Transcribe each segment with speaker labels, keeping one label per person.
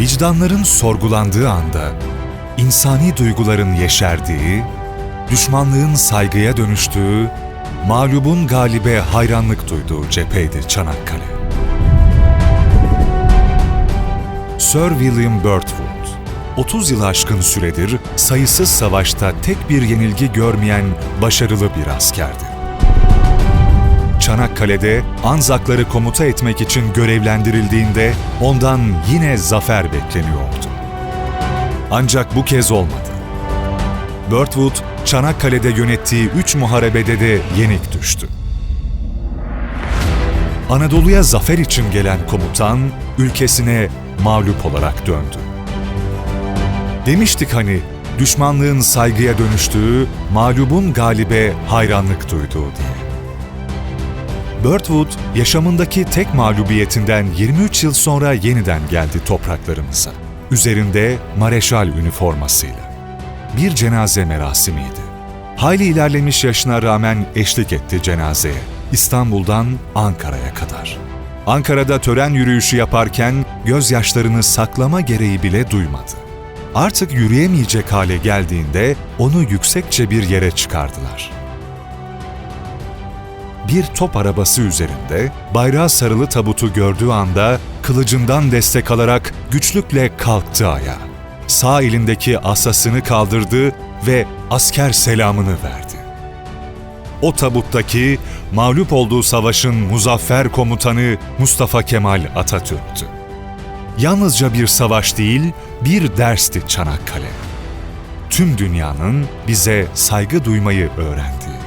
Speaker 1: Vicdanların sorgulandığı anda, insani duyguların yeşerdiği, düşmanlığın saygıya dönüştüğü, mağlubun galibe hayranlık duyduğu cepheydi Çanakkale. Sir William Birdwood, 30 yıl aşkın süredir sayısız savaşta tek bir yenilgi görmeyen başarılı bir askerdi. Çanakkale'de Anzakları komuta etmek için görevlendirildiğinde ondan yine zafer bekleniyordu. Ancak bu kez olmadı. Birdwood, Çanakkale'de yönettiği üç muharebede de yenik düştü. Anadolu'ya zafer için gelen komutan, ülkesine mağlup olarak döndü. Demiştik hani, düşmanlığın saygıya dönüştüğü, mağlubun galibe hayranlık duyduğu diye. Birdwood, yaşamındaki tek mağlubiyetinden 23 yıl sonra yeniden geldi topraklarımıza. Üzerinde mareşal üniformasıyla. Bir cenaze merasimiydi. Hayli ilerlemiş yaşına rağmen eşlik etti cenazeye. İstanbul'dan Ankara'ya kadar. Ankara'da tören yürüyüşü yaparken gözyaşlarını saklama gereği bile duymadı. Artık yürüyemeyecek hale geldiğinde onu yüksekçe bir yere çıkardılar bir top arabası üzerinde bayrağı sarılı tabutu gördüğü anda kılıcından destek alarak güçlükle kalktı ayağa. Sağ elindeki asasını kaldırdı ve asker selamını verdi. O tabuttaki mağlup olduğu savaşın muzaffer komutanı Mustafa Kemal Atatürk'tü. Yalnızca bir savaş değil, bir dersti Çanakkale. Tüm dünyanın bize saygı duymayı öğrendiği.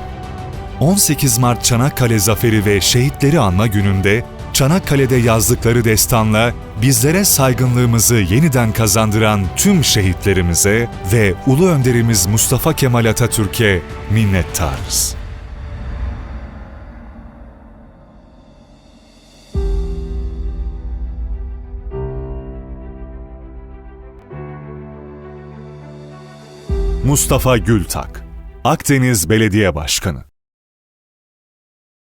Speaker 1: 18 Mart Çanakkale Zaferi ve Şehitleri Anma Günü'nde Çanakkale'de yazdıkları destanla bizlere saygınlığımızı yeniden kazandıran tüm şehitlerimize ve Ulu Önderimiz Mustafa Kemal Atatürk'e minnettarız. Mustafa Gültak, Akdeniz Belediye Başkanı